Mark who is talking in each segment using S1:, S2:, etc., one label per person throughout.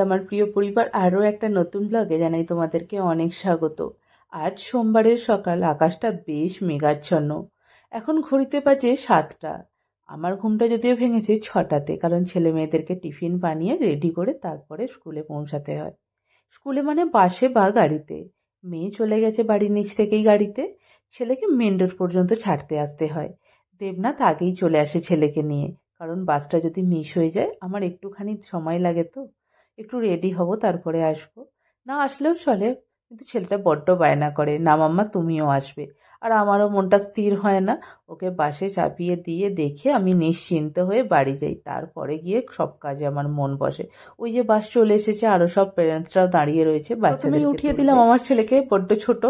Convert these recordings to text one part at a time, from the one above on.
S1: আমার প্রিয় পরিবার আরও একটা নতুন ব্লগে জানাই তোমাদেরকে অনেক স্বাগত। আজ সোমবারের সকাল, আকাশটা বেশ মেঘাচ্ছন্ন। এখন ঘড়িতে বাজে সাতটা। আমার ঘুমটা যদিও ভেঙেছে ছটাতে, কারণ ছেলে মেয়েদেরকে টিফিন বানিয়ে রেডি করে তারপরে স্কুলে পৌঁছাতে হয়। স্কুলে মানে বাসে বা গাড়িতে। মেয়ে চলে গেছে বাড়ির নিচ থেকেই গাড়িতে। ছেলেকে মেন রোড পর্যন্ত ছাড়তে আসতে হয়। দেবনাথ আগেই চলে আসে ছেলেকে নিয়ে। কারণ বাসটা যদি মিস হয়ে যায়, আমার একটুখানি সময় লাগে তো। একটু রেডি হব তারপরে আসব। না আসলেও চলে। কিন্তু ছেলেটা বড্ড বায়না করে না মাম্মা তুমিও আসবে। আর আমারও মনটা স্থির হয় না। ওকে বাসে চাপিয়ে দিয়ে দেখে আমি নিশ্চিন্ত হয়ে বাড়ি যাই। তারপরে গিয়ে সব কাজে আমার মন বসে। ওই যে বাস চলে এসেছে আরও সব প্যারেন্টসরাও দাঁড়িয়ে রয়েছে বাচ্চাদের উঠিয়ে দিলাম আমার ছেলেকে বড্ড ছোট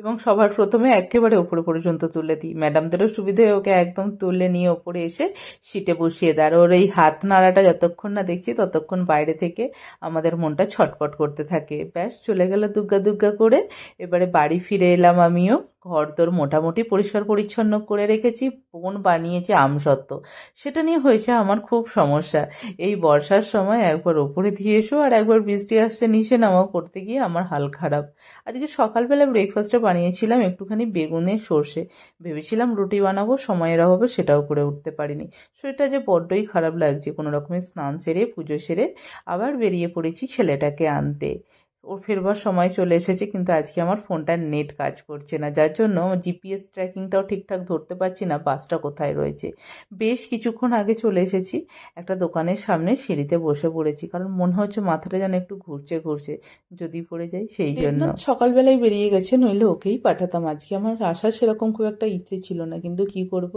S1: এবং সবার প্রথমে একেবারে ওপরে পর্যন্ত তুলে দিই। ম্যাডামদেরও সুবিধে হয় ওকে একদম তুলে নিয়ে ওপরে এসে সিটে বসিয়ে দেয়। আর ওর এই হাত নাড়াটা যতক্ষণ না দেখছি ততক্ষণ বাইরে থেকে আমাদের মনটা ছটপট করতে থাকে। ব্যাস চলে গেল দুগ্গা দুগ্গা করে এবারে বাড়ি ফিরে এলাম আমিও। ঘর তোর মোটামুটি পরিষ্কার পরিচ্ছন্ন করে রেখেছি, বোন বানিয়েছে আমসত্ত্ব সেটা নিয়ে হয়েছে আমার খুব সমস্যা। এই বর্ষার সময় একবার ওপরে দিয়ে এসো আর একবার বৃষ্টি আসছে নিচে নামাও, করতে গিয়ে আমার হাল খারাপ। আজকে সকালবেলা ব্রেকফাস্টে বানিয়েছিলাম একটুখানি বেগুনের সর্ষে। ভেবেছিলাম রুটি বানাবো, সময়ের অভাবে সেটাও করে উঠতে পারিনি। শরীরটা যে বড্ডই খারাপ লাগছে, কোনো রকমের স্নান সেরে, পুজো সেরে আবার বেরিয়ে পড়েছি ছেলেটাকে আনতে। ওর ফেরবার সময় চলে এসেছে কিন্তু আজকে আমার ফোনটার নেট কাজ করছে না। যার জন্য জিপিএস ট্র্যাকিংটাও ঠিকঠাক ধরতে পারছি না বাসটা কোথায় রয়েছে? বেশ কিছুক্ষণ আগে চলে এসেছি একটা দোকানের সামনে সিঁড়িতে বসে পড়েছি কারণ মনে হচ্ছে মাথাটা যেন একটু ঘুরছে ঘুরছে যদি পড়ে যাই সেই জন্য। সকালবেলায় বেরিয়ে গেছে নইলে ওকেই পাঠাতাম। আজকে আমার আসার সেরকম খুব একটা ইচ্ছে ছিল না কিন্তু কি করব?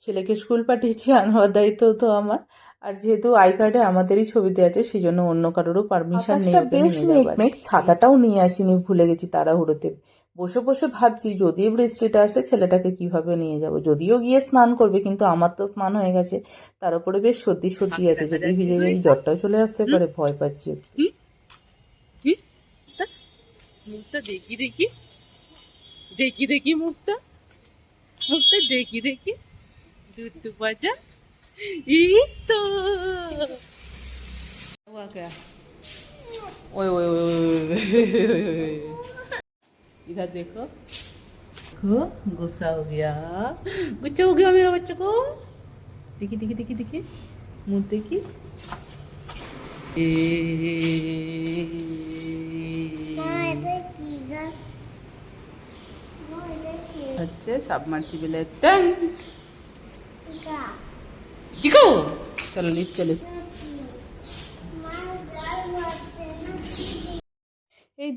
S1: ছেলেকে স্কুল পাঠিয়েছি আনবার দায়িত্ব তো আমার। আর যেহেতু আই কার্ডে আমাদেরই ছবি দেওয়া আছে সেই জন্য অন্য কারোরও পারমিশন নেই
S2: বেশ
S1: যাবার। মেঘ ছাতাটাও নিয়ে আসিনি ভুলে গেছি তাড়াহুড়োতে। বসে বসে ভাবছি যদি বৃষ্টিটা আসে ছেলেটাকে কীভাবে নিয়ে যাব? যদিও গিয়ে স্নান করবে কিন্তু আমার তো স্নান হয়ে গেছে। তার উপরে বেশ সর্দি সর্দি আছে যদি ভিজে যাই জ্বরটাও চলে আসতে পারে ভয় পাচ্ছি।
S2: দেখি দেখি। দেখি দেখি মুক্তা মুখটা দেখি দেখি। দুধ বাজা। ই তো।
S1: ओए ओए ओए ओए ओए ओए इधर देखो देखो गुस्सा हो गया गुस्सा हो गया मेरा बच्चे को देखी देखी देखी देखी मुंह देखी ए হচ্ছে সাবমার্সিবলের ট্যাঙ্ক চিকো চলো লিফট চলে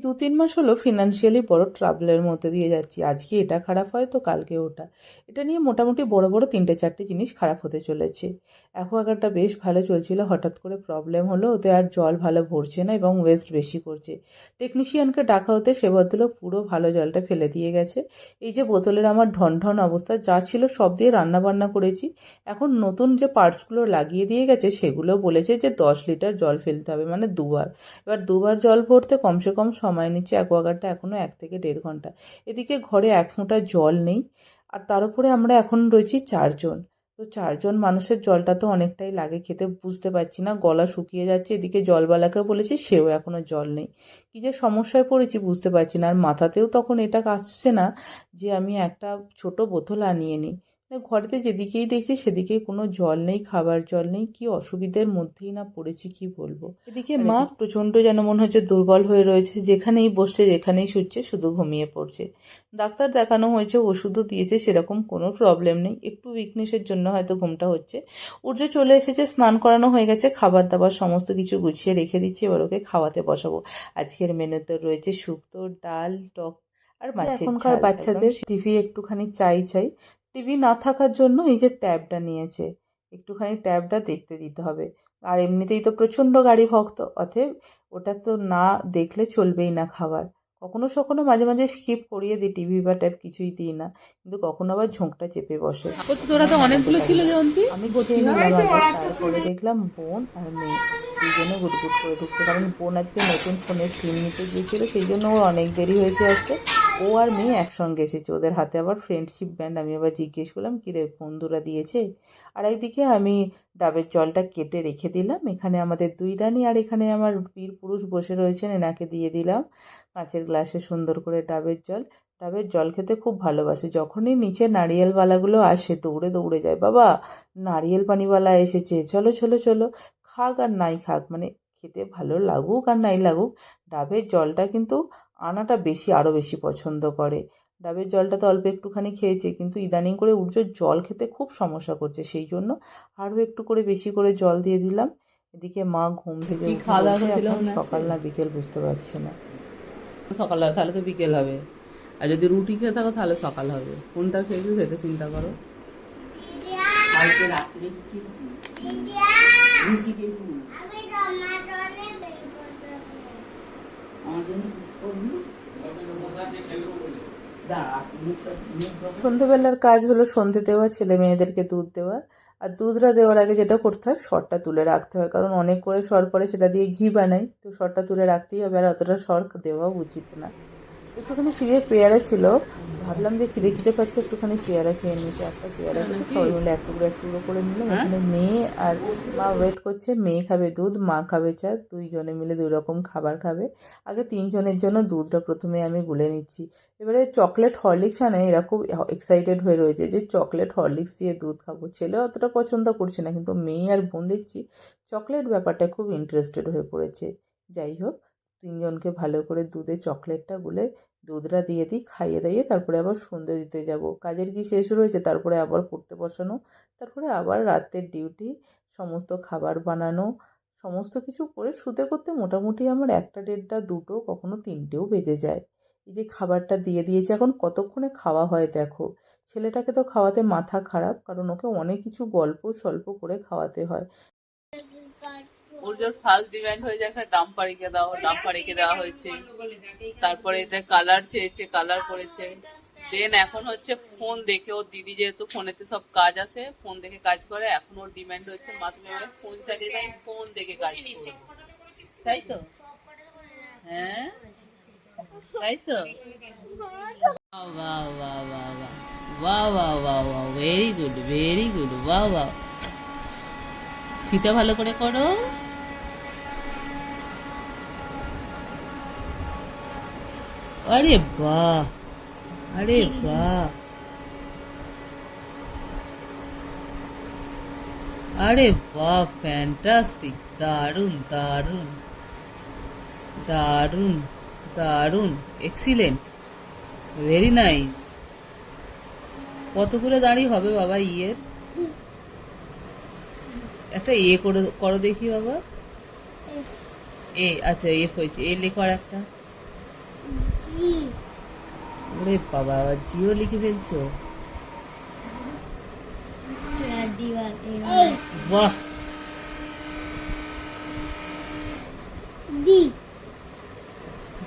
S1: দু তিন মাস হলো ফিনান্সিয়ালি বড় ট্রাভেলের মধ্যে দিয়ে যাচ্ছি। আজকে এটা খারাপ হয় তো কালকে ওটা। এটা নিয়ে মোটামুটি বড় বড় তিনটে চারটে জিনিস খারাপ হতে চলেছে। অ্যাকোয়াগার্ডটা বেশ ভালো চলছিল, হঠাৎ করে প্রবলেম হলো, ওতে আর জল ভালো ভরছে না এবং ওয়েস্ট বেশি করছে। টেকনিশিয়ানকে ডাকা হতে সে ভদ্রলোক পুরো ভালো জলটা ফেলে দিয়ে গেছে। এই যে বোতলের আমার ঢন ঢন অবস্থা, যা ছিল সব দিয়ে রান্না বান্না করেছি। এখন নতুন যে পার্টসগুলো লাগিয়ে দিয়ে গেছে, সেগুলো বলেছে যে দশ লিটার জল ফেলতে হবে মানে দুবার। এবার দুবার জল ভরতে কমসে কম সময় নিচ্ছে অ্যাকোয়াগার্ডটা এখনও এক থেকে দেড় ঘণ্টা। এদিকে ঘরে এক ফোঁটা জল নেই, আর তার উপরে আমরা এখন রয়েছি চারজন। তো চারজন মানুষের জলটা তো অনেকটাই লাগে খেতে, বুঝতে পারছি না, গলা শুকিয়ে যাচ্ছে, এদিকে জলবালাকে বলেছি, সেও এখনও জল নেই। কী যে সমস্যায় পড়েছি বুঝতে পারছি না, আর মাথাতেও তখন এটা আসছে না যে আমি একটা ছোট বোতল আনিয়ে নিই। ঘরেতে যেদিকেই দেখছি সেদিকেই কোনো জল নেই খাবার জল নেই কি অসুবিধার মধ্যেই না পড়েছি কি বলব? এদিকে মা প্রচণ্ড যেন মনে হচ্ছে দুর্বল হয়ে রয়েছে যেখানেই বসছে যেখানেই শুচ্ছে শুধু ঘুমিয়ে পড়ছে। ডাক্তার দেখানো হয়েছে ওষুধও দিয়েছে সেরকম কোনো প্রবলেম নেই। একটু উইকনেসের জন্য হয়তো ঘুমটা হচ্ছে। উর্য চলে এসেছে স্নান করানো হয়ে গেছে খাবার দাবার সমস্ত কিছু গুছিয়ে রেখে দিচ্ছি এবার ওকে খাওয়াতে বসাবো। আজকের মেনুতে রয়েছে শুক্তো ডাল টক আর মাছের এখনকার বাচ্চাদের টিভি একটুখানি চাই চাই। টিভি না থাকার জন্য এই যে ট্যাবটা নিয়েছে একটুখানি ট্যাবটা দেখতে দিতে হবে। আর এমনিতেই তো প্রচণ্ড গাড়ি ভক্ত অতএব ওটা তো না দেখলে চলবেই না খাবার। কখনো সখনো মাঝে মাঝে স্কিপ করিয়ে দিই টিভি বা ট্যাব কিছুই দিই না। কিন্তু কখনো আবার ঝোঁকটা চেপে বসে।
S2: তোরা তো অনেকগুলো ছিল জয়ন্তী
S1: আমি নিলাম তারপরে দেখলাম বোন আর মেয়ে সেই জন্য গুটগুট করে ঢুকছে। কারণ বোন আজকে নতুন ফোনের সিম নিতে গিয়েছিল সেই জন্য ওর অনেক দেরি হয়েছে আসতে ও আর মেয়ে একসঙ্গে এসেছে। ওদের হাতে আবার ফ্রেন্ডশিপ ব্যান্ড আমি আবার জিজ্ঞেস করলাম, কিরে, বন্ধুরা দিয়েছে? আর একদিকে আমি ডাবের জলটা কেটে রেখে দিলাম। এখানে আমাদের দুই রানী আর এখানে আমার বীর পুরুষ বসে রয়েছেন। এনাকে দিয়ে দিলাম কাঁচের গ্লাসে সুন্দর করে ডাবের জল। ডাবের জল খেতে খুব ভালোবাসে। যখনই নিচে নারিয়েলওয়ালাগুলো আসে, দৌড়ে দৌড়ে যায়, বাবা নারিয়েল পানিওয়ালা এসেছে। চলো চলো চলো, খাক আর নাই খাক। মানে খেতে ভালো লাগুক আর নাই লাগুক, ডাবের জলটা কিন্তু আনাটা বেশি আরও বেশি পছন্দ করে। ডাবের জলটা তো অল্প একটুখানি খেয়েছে কিন্তু ইদানিং করে উঠছে জল খেতে খুব সমস্যা করছে সেই জন্য আরও একটু করে বেশি করে জল দিয়ে দিলাম। এদিকে মা ঘুম থেকে এখন সকাল না বিকেল বুঝতে পারছি না।
S2: সকাল হবে তাহলে তো বিকেল হবে। আর যদি রুটি খেয়ে থাকো তাহলে সকাল হবে। কোনটা খেয়েছো সেটা চিন্তা করো। কালকে রাত্রে কি রুটি খেয়েছি।
S1: সন্ধেবেলার কাজ হলো সন্ধে দেওয়া, ছেলে মেয়েদেরকে দুধ দেওয়া। আর দুধটা দেওয়ার আগে যেটা করতে হয়, শরটা তুলে রাখতে হয়। কারণ অনেক করে সর পরে সেটা দিয়ে ঘি বানাই। তো সরটা তুলে রাখতেই হবে, আর অতটা সর দেওয়া উচিত না। একটুখানি ফ্রিজে পেয়ারা ছিল ভাবলাম যে খিদে খিদে পাচ্ছে একটুখানি পেয়ারা খেয়ে নিতে একটা পেয়ারা
S2: হ্যাঁ,
S1: খেয়ে সবাই মিলে এক টুকরো এক টুকরো করে নিলাম।
S2: হ্যাঁ?
S1: এখানে মেয়ে আর মা ওয়েট করছে মেয়ে খাবে দুধ মা খাবে চা দুইজনে মিলে দুই রকম খাবার খাবে। আগে তিনজনের জন্য দুধটা প্রথমে আমি গুলে নিচ্ছি। এবারে চকলেট হরলিক্স আনে এরা খুব এক্সাইটেড হয়ে রয়েছে যে চকলেট হরলিক্স দিয়ে দুধ খাব। ছেলে অতটা পছন্দ করছে না কিন্তু মেয়ে আর বোন দেখছি চকলেট ব্যাপারটা খুব ইন্টারেস্টেড হয়ে পড়েছে। যাই হোক তিনজনকে ভালো করে দুধে চকলেটটা গুলে দুধটা দিয়ে দিই, খাইয়ে দাইয়ে তারপরে আবার সন্ধে দিতে যাব। কাজের কি শেষ রয়েছে? তারপরে আবার পড়তে বসানো, তারপরে আবার রাতের ডিউটি সমস্ত খাবার বানানো, সমস্ত কিছু করে শুতে করতে মোটামুটি আমার একটা দেড়টা, দুটো, কখনো তিনটেও বেজে যায়। এই যে খাবারটা দিয়ে দিয়েছে, এখন কতক্ষণে খাওয়া হয় দেখো? ছেলেটাকে তো খাওয়াতে মাথা খারাপ, কারণ ওকে অনেক কিছু গল্প স্বল্প করে খাওয়াতে হয়।
S2: ওর ফার্স্ট ডিমান্ড হয়ে যায়, একটা ডাম্পার এঁকে দাও ডাম্পার এঁকে দেওয়া হয়েছে। তারপরে এটা কালার চেয়েছে কালার করেছে। দেন এখন হচ্ছে ফোন দেখে, ওর দিদি যেহেতু ফোনেতে সব কাজ আসে ফোন দেখে কাজ করে, এখন ওর ডিমান্ড হচ্ছে মা তুমি ফোন চালিয়ে দাও ফোন দেখে কাজ করব। তাই তো? হ্যাঁ? তাই তো? বাহ বাহ বাহ বাহ ভেরি গুড ভেরি গুড বাহ। বাহ সিটা ভালো করে করো। আরে বাহ। আরে বাহ। আরে বাহ ফ্যান্টাস্টিক দারুণ দারুণ দারুণ দারুণ এক্সিলেন্ট ভেরি নাইস কতগুলো দাঁড়িয়ে হবে বাবা ইয়ের? একটা এ করে করো দেখি বাবা। এ আচ্ছা এফ হয়েছে। এ লেখো আর একটা। ওরে বাবা জিও লিখে ফেলছো? বাহ।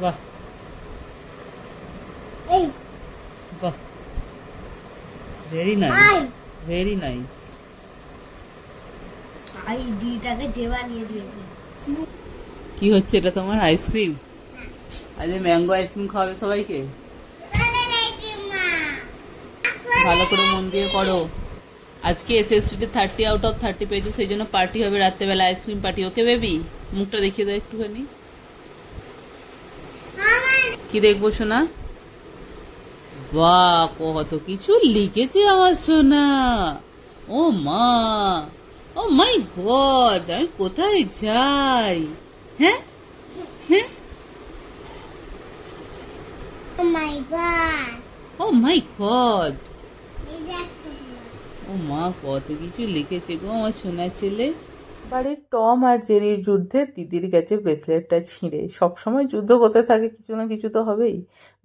S2: বাহ। বাহ। ভেরি নাইস ভেরি নাইস
S3: আই ডিটাকে যে বানিয়ে দিয়েছে।
S2: কি হচ্ছে এটা তোমার? আইসক্রিম আজ ম্যাঙ্গো আইসক্রিম খাওয়াবে সবাইকে? ভালো করে মন দিয়ে করো। আজকে এসএসটিতে থার্টি আউট অফ থার্টি পেয়েছ, সেই জন্য পার্টি হবে রাত্রেবেলা আইসক্রিম পার্টি ওকে বেবি মুখটা দেখিয়ে দাও একটুখানি। কি দেখব, সোনা? বাহ, কত কিছু লিখেছে আমার সোনা। ও মা। ও মাই গড, আমি কোথায় যাই? হ্যাঁ? হ্যাঁ?
S3: ও মাই Oh
S2: ও
S3: god.
S2: ও মা কত কিছু লিখেছে গো আমার সোনা ছেলে।
S1: বাড়ির টম আর জেরির যুদ্ধে দিদির গেছে ব্রেসলেটটা ছিঁড়ে। সবসময় যুদ্ধ করতে থাকে কিছু না কিছু তো হবেই।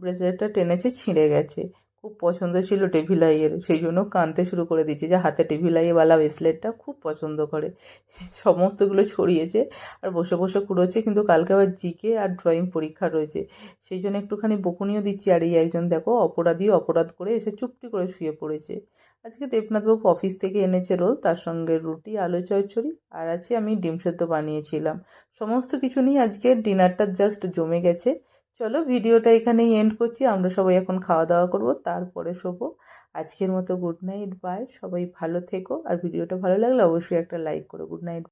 S1: ব্রেসলেটটা টেনেছে ছিঁড়ে গেছে। খুব পছন্দ ছিল টেভিলাইয়ের সেই জন্য কানতে শুরু করে দিচ্ছে যে হাতে টেভিলাইয়েওয়ালা ব্রেসলেটটা খুব পছন্দ করে। সমস্তগুলো ছড়িয়েছে আর বসে বসে কুড়োচ্ছে, কিন্তু কালকে আবার জিকে আর ড্রয়িং পরীক্ষা রয়েছে। সেই জন্য একটুখানি বকুনিও দিচ্ছি আর এই একজন দেখো অপরাধী অপরাধ করে এসে চুপটি করে শুয়ে পড়েছে। আজকে দেবনাথবাবু অফিস থেকে এনেছে রোল, তার সঙ্গে রুটি, আলু চচ্চড়ি আর আছে আমি ডিম সেদ্ধ বানিয়েছিলাম। সমস্ত কিছু নিয়ে আজকে ডিনারটা জাস্ট জমে গেছে। চলো ভিডিওটা এখানেই এন্ড করছি। আমরা সবাই এখন খাওয়া দাওয়া করব, তারপরে শোবো। আজকের মতো গুড নাইট বাই সবাই ভালো থেকো। আর ভিডিওটা ভালো লাগলে অবশ্যই একটা লাইক করো। Good night